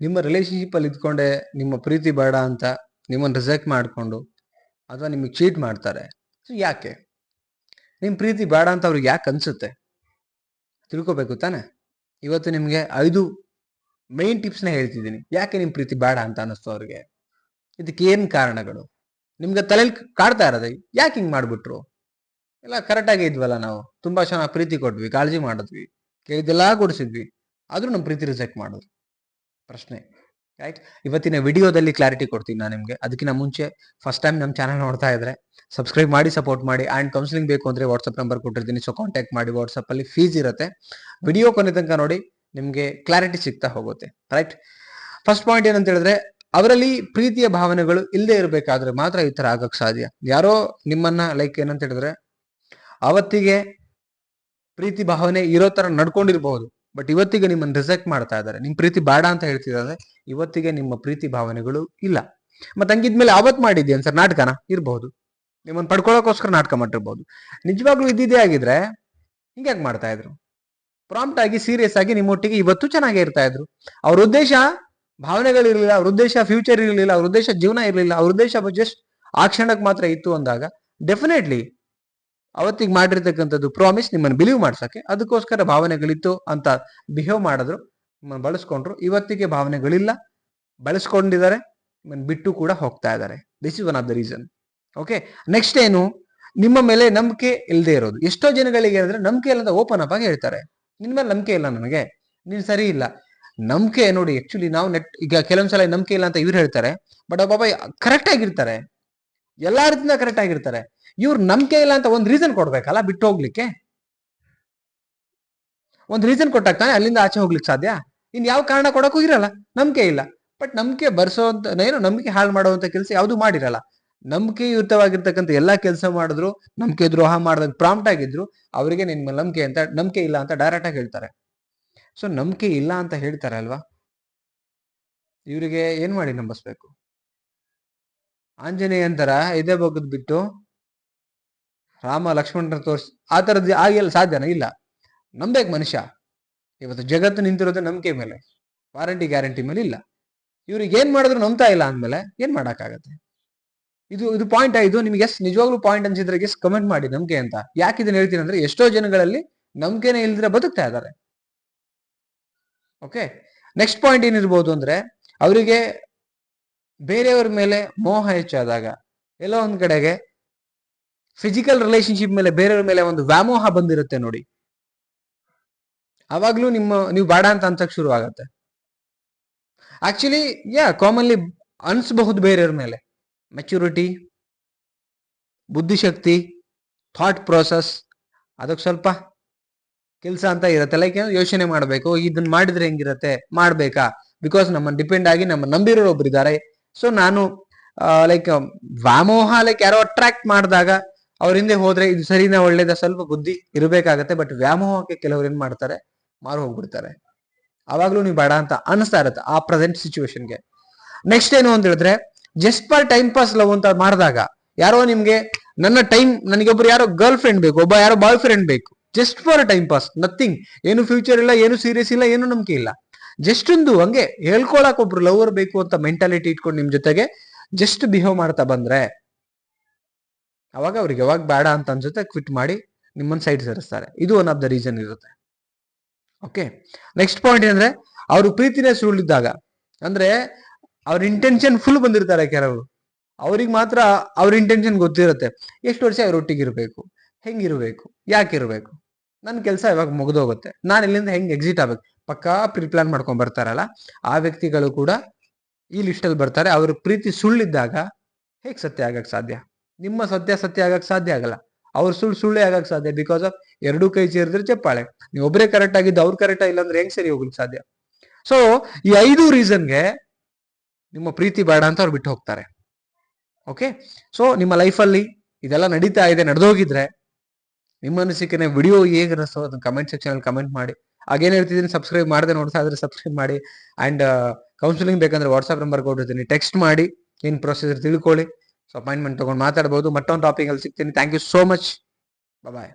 ನಿಮ್ಮ ರಿಲೇಶನ್ಶಿಪ್ ಅಲ್ಲಿ ಇದ್ಕೊಂಡೆ ನಿಮ್ಮ ಪ್ರೀತಿ ಬೇಡ ಅಂತ ನಿಮ್ಮನ್ನು ರಿಜೆಕ್ಟ್ ಮಾಡಿಕೊಂಡು ಅಥವಾ ನಿಮಗೆ ಚೀಟ್ ಮಾಡ್ತಾರೆ. ಸೊ ಯಾಕೆ? ನಿಮ್ಮ ಪ್ರೀತಿ ಬೇಡ ಅಂತ ಅವ್ರಿಗೆ ಯಾಕೆ ಅನ್ಸುತ್ತೆ? ತಿಳ್ಕೊಬೇಕು ತಾನೆ? ಇವತ್ತು ನಿಮಗೆ ಐದು ಮೈನ್ ಟಿಪ್ಸ್ನ ಹೇಳ್ತಿದ್ದೀನಿ. ಯಾಕೆ ನಿಮ್ಮ ಪ್ರೀತಿ ಬೇಡ ಅಂತ ಅನ್ನಿಸ್ತು ಅವ್ರಿಗೆ? ಇದಕ್ಕೆ ಏನು ಕಾರಣಗಳು? ನಿಮ್ಗೆ ತಲೆಯಲ್ಲಿ ಕಾಡ್ತಾ ಇರೋದು? ಯಾಕೆ ಹಿಂಗೆ ಮಾಡಿಬಿಟ್ರು? ಎಲ್ಲ ಕರೆಕ್ಟಾಗಿ ಇದ್ವಲ್ಲ ನಾವು. ತುಂಬಾ ಚೆನ್ನಾಗಿ ಪ್ರೀತಿ ಕೊಟ್ವಿ, ಕಾಳಜಿ ಮಾಡಿದ್ವಿ ಕೇಳಿದ್ದೆಲ್ಲ ಕೊಡಿಸಿದ್ವಿ. ಆದ್ರೂ ನಮ್ಮ ಪ್ರೀತಿ ರಿಜೆಕ್ಟ್ ಮಾಡಿದ್ರು ಪ್ರಶ್ನೆ ರೈಟ್ ಇವತ್ತಿನ ವಿಡಿಯೋದಲ್ಲಿ ಕ್ಲಾರಿಟಿ ಕೊಡ್ತೀನಿ ನಾನು ನಿಮಗೆ. ಅದಕ್ಕಿಂತ ಮುಂಚೆ ಫಸ್ಟ್ ಟೈಮ್ ನಮ್ಮ ಚಾನಲ್ ನೋಡ್ತಾ ಇದ್ರೆ ಸಬ್ಸ್ಕ್ರೈಬ್ ಮಾಡಿ ಸಪೋರ್ಟ್ ಮಾಡಿ ಆ್ಯಂಡ್ ಕೌನ್ಸಿಲಿಂಗ್ ಬೇಕು ಅಂದರೆ ವಾಟ್ಸಪ್ ನಂಬರ್ ಕೊಟ್ಟಿರ್ತೀನಿ. ಸೊ ಕಾಂಟ್ಯಾಕ್ಟ್ ಮಾಡಿ ವಾಟ್ಸಪ್ಪಲ್ಲಿ ಫೀಸ್ ಇರುತ್ತೆ. ವಿಡಿಯೋ ಕೊನೆ ತನಕ ನೋಡಿ ನಿಮಗೆ ಕ್ಲಾರಿಟಿ ಸಿಗ್ತಾ ಹೋಗುತ್ತೆ ರೈಟ್ ಫಸ್ಟ್ ಪಾಯಿಂಟ್ ಏನಂತ ಹೇಳಿದ್ರೆ ಅವರಲ್ಲಿ ಪ್ರೀತಿಯ ಭಾವನೆಗಳು ಇಲ್ಲದೆ ಇರಬೇಕಾದ್ರೆ ಮಾತ್ರ ಈ ಥರ ಆಗೋಕ್ಕೆ ಸಾಧ್ಯ. ಯಾರೋ ನಿಮ್ಮನ್ನ ಲೈಕ್ ಏನಂತ ಹೇಳಿದ್ರೆ ಅವತ್ತಿಗೆ ಪ್ರೀತಿ ಭಾವನೆ ಇರೋ ಥರ ನಡ್ಕೊಂಡಿರ್ಬಹುದು ಬಟ್ ಇವತ್ತಿಗೆ ನಿಮ್ಮನ್ನು ರಿಸೆಕ್ಟ್ ಮಾಡ್ತಾ ಇದ್ದಾರೆ. ನಿಮ್ ಪ್ರೀತಿ ಬೇಡ ಅಂತ ಹೇಳ್ತಿದ್ದಾರೆ. ಇವತ್ತಿಗೆ ನಿಮ್ಮ ಪ್ರೀತಿ ಭಾವನೆಗಳು ಇಲ್ಲ. ಮತ್ತೆ ಹಂಗಿದ್ಮೇಲೆ ಅವತ್ ಮಾಡಿದ್ಯಾನ್ ಸರ್ ನಾಟಕನ? ಇರಬಹುದು ನಿಮ್ಮನ್ನು ಪಡ್ಕೊಳ್ಳೋಕೋಸ್ಕರ ನಾಟಕ ಮಾಡಿರ್ಬೋದು. ನಿಜವಾಗ್ಲೂ ಇದ್ದಿದ್ದೇ ಆಗಿದ್ರೆ ಹಿಂಗ್ಯಾಕೆ ಮಾಡ್ತಾ ಇದ್ರು? ಪ್ರಾಂಪ್ಟ್ ಆಗಿ ಸೀರಿಯಸ್ ಆಗಿ ನಿಮ್ಮೊಟ್ಟಿಗೆ ಇವತ್ತು ಚೆನ್ನಾಗೇ ಇರ್ತಾ ಇದ್ರು. ಅವ್ರ ಉದ್ದೇಶ ಭಾವನೆಗಳಿರಲಿಲ್ಲ ಅವ್ರ ಉದ್ದೇಶ ಫ್ಯೂಚರ್ ಇರಲಿಲ್ಲ, ಅವ್ರ ಉದ್ದೇಶ ಜೀವನ ಇರಲಿಲ್ಲ, ಅವ್ರ ಉದ್ದೇಶ ಜಸ್ಟ್ ಆ ಕ್ಷಣಕ್ಕೆ ಮಾತ್ರ ಇತ್ತು ಅಂದಾಗ ಡೆಫಿನೆಟ್ಲಿ ಅವತ್ತಿಗೆ ಮಾಡಿರ್ತಕ್ಕಂಥದ್ದು ಪ್ರಾಮಿಸ್ ನಿಮ್ಮನ್ನು ಬಿಲೀವ್ ಮಾಡ್ಸೋಕ್ಕೆ ಅದಕ್ಕೋಸ್ಕರ ಭಾವನೆಗಳಿತ್ತು ಅಂತ ಬಿಹೇವ್ ಮಾಡಿದ್ರು, ನಿಮ್ಮನ್ನು ಬಳಸ್ಕೊಂಡ್ರು. ಇವತ್ತಿಗೆ ಭಾವನೆಗಳಿಲ್ಲ, ಬಳಸ್ಕೊಂಡಿದ್ದಾರೆ, ನಿಮ್ಮನ್ನು ಬಿಟ್ಟು ಕೂಡ ಹೋಗ್ತಾ ಇದ್ದಾರೆ. This is one of the reason okay next ಏನು, ನಿಮ್ಮ ಮೇಲೆ ನಂಬಿಕೆ ಇಲ್ಲದೆ ಇರೋದು. ಎಷ್ಟೋ ಜನಗಳಿಗೆ ಏನಂದ್ರೆ ನಂಬಿಕೆ ಇಲ್ಲ ಅಂತ ಓಪನ್ ಅಪ್ ಆಗಿ ಹೇಳ್ತಾರೆ. ನಿನ್ ಮೇಲೆ ನಂಬಿಕೆ ಇಲ್ಲ ನನಗೆ. ನೀನು ಸರಿ ಇಲ್ಲ. ನಂಬಿಕೆ ನೋಡಿ ಆಕ್ಚುಲಿ ನಾವು ನೆಟ್ ಈಗ ಕೆಲವೊಂದ್ಸಲ ನಂಬಿಕೆ ಇಲ್ಲ ಅಂತ ಇವ್ರು ಹೇಳ್ತಾರೆ ಬಟ್ ಬಾಬಾ ಕರೆಕ್ಟ್ ಆಗಿರ್ತಾರೆ. ಎಲ್ಲಾ ರೀತಿಯಿಂದ ಕರೆಕ್ಟ್ ಆಗಿರ್ತಾರೆ. ಇವ್ರು ನಂಬಿಕೆ ಇಲ್ಲ ಅಂತ ಒಂದು ರೀಸನ್ ಕೊಡ್ಬೇಕಲ್ಲ, ಬಿಟ್ಟು ಹೋಗ್ಲಿಕ್ಕೆ? ಒಂದು ರೀಸನ್ ಕೊಟ್ಟಾಗ ತಾನೆ ಅಲ್ಲಿಂದ ಆಚೆ ಹೋಗ್ಲಿಕ್ಕೆ ಸಾಧ್ಯ? ಇನ್ ಯಾವ ಕಾರಣ ಕೊಡಕ್ಕೂ ಇರಲ್ಲ, ನಂಬಿಕೆ ಇಲ್ಲ. ಬಟ್ ನಂಬಿಕೆ ಬರ್ಸೋಂತ, ಏನು ನಂಬಿಕೆ ಹಾಳು ಮಾಡುವಂತ ಕೆಲಸ ಯಾವುದು ಮಾಡಿರಲ್ಲ. ನಂಬಿಕೆಯುತವಾಗಿರ್ತಕ್ಕಂಥ ಎಲ್ಲಾ ಕೆಲಸ ಮಾಡಿದ್ರು, ನಂಬಿಕೆ ದ್ರೋಹ ಮಾಡಿದಾಗ ಪ್ರಾಂಪ್ಟ್ ಆಗಿದ್ರು, ಅವರಿಗೆ ನಿನ್ ನಂಬಿಕೆ ಅಂತ, ನಂಬಿಕೆ ಇಲ್ಲ ಅಂತ ಡೈರೆಕ್ಟ್ ಆಗಿ ಹೇಳ್ತಾರೆ. ಸೊ ನಂಬಿಕೆ ಇಲ್ಲ ಅಂತ ಹೇಳ್ತಾರೆ ಅಲ್ವಾ? ಇವರಿಗೆ ಏನ್ ಮಾಡಿ ನಂಬಿಸ್ಬೇಕು? ಆಂಜನೇಯ ಅಂತರ ಇದೇ ಬಗ್ಗದ್ ಬಿಟ್ಟು ರಾಮ ಲಕ್ಷ್ಮಣರ ತೋರಿಸ್, ಆ ಥರದ್ದು ಆಗಿಲ್ಲ ಸಾಧ್ಯನ? ಇಲ್ಲ. ನಂಬೇಕು ಮನುಷ್ಯ. ಇವತ್ತು ಜಗತ್ತು ನಿಂತಿರೋದು ನಂಬಿಕೆ ಮೇಲೆ. ವಾರಂಟಿ, ಗ್ಯಾರಂಟಿ ಮೇಲೆ ಇಲ್ಲ. ಇವ್ರಿಗೆ ಏನು ಮಾಡಿದ್ರು ನಂಬ್ತಾ ಇಲ್ಲ ಅಂದ್ಮೇಲೆ ಏನು ಮಾಡೋಕ್ಕಾಗತ್ತೆ? ಇದು ಇದು ಪಾಯಿಂಟ್ ಆಯ್ತು ನಿಮ್ಗೆ ಎಸ್, ನಿಜವಾಗ್ಲೂ ಪಾಯಿಂಟ್ ಅನ್ಸಿದ್ರೆ ಎಸ್ ಕಮೆಂಟ್ ಮಾಡಿ ನಂಬಿಕೆ ಅಂತ. ಯಾಕೆ ಇದನ್ನ ಹೇಳ್ತೀನಿ ಅಂದ್ರೆ ಎಷ್ಟೋ ಜನಗಳಲ್ಲಿ ನಂಬಿಕೆನೇ ಇಲ್ದಿರ ಬದುಕ್ತಾ ಇದ್ದಾರೆ. ಓಕೆ ನೆಕ್ಸ್ಟ್ ಪಾಯಿಂಟ್ ಏನಿರ್ಬೋದು ಅಂದ್ರೆ ಅವರಿಗೆ ಬೇರೆಯವ್ರ ಮೇಲೆ ಮೋಹ ಹೆಚ್ಚಾದಾಗ, ಎಲ್ಲೋ ಒಂದ್ ಕಡೆಗೆ ಫಿಸಿಕಲ್ ರಿಲೇಶನ್ಶಿಪ್ ಮೇಲೆ ಬೇರೆಯವ್ರ ಮೇಲೆ ಒಂದು ವ್ಯಾಮೋಹ ಬಂದಿರುತ್ತೆ ನೋಡಿ. ಅವಾಗ್ಲೂ ನಿಮ್ಮ, ನೀವು ಬೇಡ ಅಂತ ಅನ್ಸಕ್ ಶುರು ಆಗತ್ತೆ ಆಕ್ಚುಲಿ ಯಾ ಕಾಮನ್ಲಿ ಅನ್ಸ್ಬಹುದು ಬೇರೆಯವ್ರ ಮೇಲೆ. ಮೆಚುರಿಟಿ ಬುದ್ಧಿಶಕ್ತಿ ಥಾಟ್ ಪ್ರೋಸೆಸ್ ಅದಕ್ಕೆ ಸ್ವಲ್ಪ ಕೆಲಸ ಅಂತ ಇರುತ್ತೆ. ಲೈಕ್ ಯೋಚನೆ ಮಾಡಬೇಕು ಇದನ್ನ ಮಾಡಿದ್ರೆ ಹೆಂಗಿರತ್ತೆ, ಮಾಡ್ಬೇಕಾ? ಬಿಕಾಸ್ ನಮ್ಮನ್ನ ಡಿಪೆಂಡ್ ಆಗಿ ನಮ್ಮ ನಂಬಿರೋರು ಒಬ್ರು ಇದ್ದಾರೆ ಸೊ ನಾನು ಲೈಕ್ ವ್ಯಾಮೋಹ ಲೈಕ್ ಯಾರೋ ಅಟ್ರಾಕ್ಟ್ ಮಾಡಿದಾಗ ಅವ್ರ ಹಿಂದೆ ಹೋದ್ರೆ ಇದು ಸರಿನಾ ಒಳ್ಳೇದ ಸ್ವಲ್ಪ ಬುದ್ಧಿ ಇರಬೇಕಾಗತ್ತೆ ಬಟ್ ವ್ಯಾಮೋಹಕ್ಕೆ ಕೆಲವ್ರು ಏನ್ ಮಾಡ್ತಾರೆ? ಮಾರು ಹೋಗ್ಬಿಡ್ತಾರೆ. ಅವಾಗ್ಲೂ ನೀವು ಬೇಡ ಅಂತ ಅನಿಸ್ತಾ ಇರತ್ತೆ ಆ ಪ್ರೆಸೆಂಟ್ ಸಿಚುವೇಶನ್ಗೆ ನೆಕ್ಸ್ಟ್ ಏನು ಅಂತ ಹೇಳಿದ್ರೆ just for time pass love ಅಂತ ಮಾಡಿದಾಗ, ಯಾರೋ ನಿಮ್ಗೆ ನನ್ನ ಟೈಮ್ ನನಗೊಬ್ರು ಯಾರೋ ಗರ್ಲ್ ಫ್ರೆಂಡ್ ಬೇಕು, ಒಬ್ಬ ಯಾರೋ ಬಾಯ್ ಫ್ರೆಂಡ್ ಬೇಕು. Just for time pass nothing ಏನು ಫ್ಯೂಚರ್ ಇಲ್ಲ, ಏನು ಸೀರಿಯಸ್ ಇಲ್ಲ, ಏನು ನಂಬಿಕೆ ಇಲ್ಲ. ಜಸ್ಟ್ ಒಂದು ಹಂಗೆ ಹೇಳ್ಕೊಳಕ್ ಒಬ್ರು ಲವರ್ ಬೇಕು ಅಂತ ಮೆಂಟಾಲಿಟಿ ಇಟ್ಕೊಂಡು ನಿಮ್ ಜೊತೆಗೆ ಜಸ್ಟ್ ಬಿಹೇವ್ ಮಾಡ್ತಾ ಬಂದ್ರೆ ಅವಾಗ ಅವ್ರಿಗೆ ಯಾವಾಗ ಬೇಡ ಅಂತ ಅನ್ಸುತ್ತೆ ಕ್ವಿಟ್ ಮಾಡಿ ನಿಮ್ಮನ್ನ ಸೈಡ್ ಸೇರಿಸ್ತಾರೆ. ಇದು ಒನ್ ಆಫ್ ದ ರೀಸನ್ ಇರುತ್ತೆ. ಓಕೆ ನೆಕ್ಸ್ಟ್ ಪಾಯಿಂಟ್ ಏನಂದ್ರೆ, ಅವರು ಪ್ರೀತಿನೇ ಸುಳ್ಳಿದ್ದಾಗ, ಅಂದ್ರೆ ಅವ್ರ ಇಂಟೆನ್ಷನ್ ಫುಲ್ ಬಂದಿರ್ತಾರೆ ಕೆಲವರು. ಅವ್ರಿಗೆ ಮಾತ್ರ ಅವ್ರ ಇಂಟೆನ್ಷನ್ ಗೊತ್ತಿರುತ್ತೆ. ಎಷ್ಟು ವರ್ಷ ಒಟ್ಟಿಗೆ ಇರಬೇಕು? ಯಾಕೆ ಇರಬೇಕು? ನನ್ನ ಕೆಲಸ ಇವಾಗ ಮುಗಿದೋಗುತ್ತೆ. ನಾನು ಇಲ್ಲಿಂದ ಹೆಂಗೆ ಎಕ್ಸಿಟ್ ಆಗ್ಬೇಕು? ಪಕ್ಕಾ ಪ್ರಿ ಪ್ಲಾನ್ ಮಾಡ್ಕೊಂಡ್ ಬರ್ತಾರಲ್ಲ, ಆ ವ್ಯಕ್ತಿಗಳು ಕೂಡ ಈ ಲಿಸ್ಟಲ್ಲಿ ಬರ್ತಾರೆ. ಅವ್ರ ಪ್ರೀತಿ ಸುಳ್ಳಿದ್ದಾಗ ಹೇಗೆ ಸತ್ಯ ಆಗಕ್ಕೆ ಸಾಧ್ಯ? ನಿಮ್ಮ ಸತ್ಯ ಸತ್ಯ ಆಗಕ್ ಸಾಧ್ಯ ಆಗಲ್ಲ. ಅವ್ರು ಸುಳ್ಳು ಸುಳ್ಳೇ ಆಗಕ್ ಸಾಧ್ಯ ಬಿಕಾಸ್ ಆಫ್ ಎರಡೂ ಕೈ ಸೇರಿದ್ರೆ ಚಪ್ಪಾಳೆ. ನೀವು ಒಬ್ಬರೇ ಕರೆಕ್ಟ್ ಆಗಿದ್ದು ಅವ್ರು ಕರೆಕ್ಟ್ ಆಗಿಲ್ಲ ಅಂದ್ರೆ ಹೆಂಗ್ ಸರಿ ಹೋಗ್ಲಿಕ್ಕೆ ಸಾಧ್ಯ? ಸೊ ಈ ಐದು ರೀಸನ್ಗೆ ನಿಮ್ಮ ಪ್ರೀತಿ ಬೇಡ ಅಂತ ಅವ್ರು ಬಿಟ್ಟು ಹೋಗ್ತಾರೆ. ಓಕೆ ಸೊ ನಿಮ್ಮ ಲೈಫಲ್ಲಿ ಇದೆಲ್ಲ ನಡೀತಾ ಇದೆ, ನಡೆದೋಗಿದ್ರೆ ನಿಮ್ಮ ಅನಿಸಿಕೆ ವಿಡಿಯೋ ಹೇಗೆ ಅನಿಸ್ತೋ ಅದನ್ನ ಕಮೆಂಟ್ ಸೆಕ್ಷನ್ ಅಲ್ಲಿ ಕಮೆಂಟ್ ಮಾಡಿ. ಹಾಗೇನು ಹೇಳ್ತಿದ್ದೀನಿ ಸಬ್ಸ್ಕ್ರೈಬ್ ಮಾಡದೆ ನೋಡ್ತಾ ಇದ್ರೆ ಸಬ್ಸ್ಕ್ರೈಬ್ ಮಾಡಿ. ಅಂಡ್ ಕೌನ್ಸಿಲಿಂಗ್ ಬೇಕಂದ್ರೆ ವಾಟ್ಸ್ಆಪ್ ನಂಬರ್ ಕೊಟ್ಟಿರ್ತೀನಿ. ಟೆಕ್ಸ್ಟ್ ಮಾಡಿ, ಏನ್ ಪ್ರೊಸೀಜರ್ ತಿಳ್ಕೊಳ್ಳಿ. ಸೊ ಅಪಾಯಿಂಟ್ಮೆಂಟ್ ತೊಗೊಂಡು ಮಾತಾಡ್ಬೋದು. ಮತ್ತೊಂದು ಟಾಪಿಕಲ್ಲಿ ಸಿಗ್ತೀನಿ. Thank you so much bye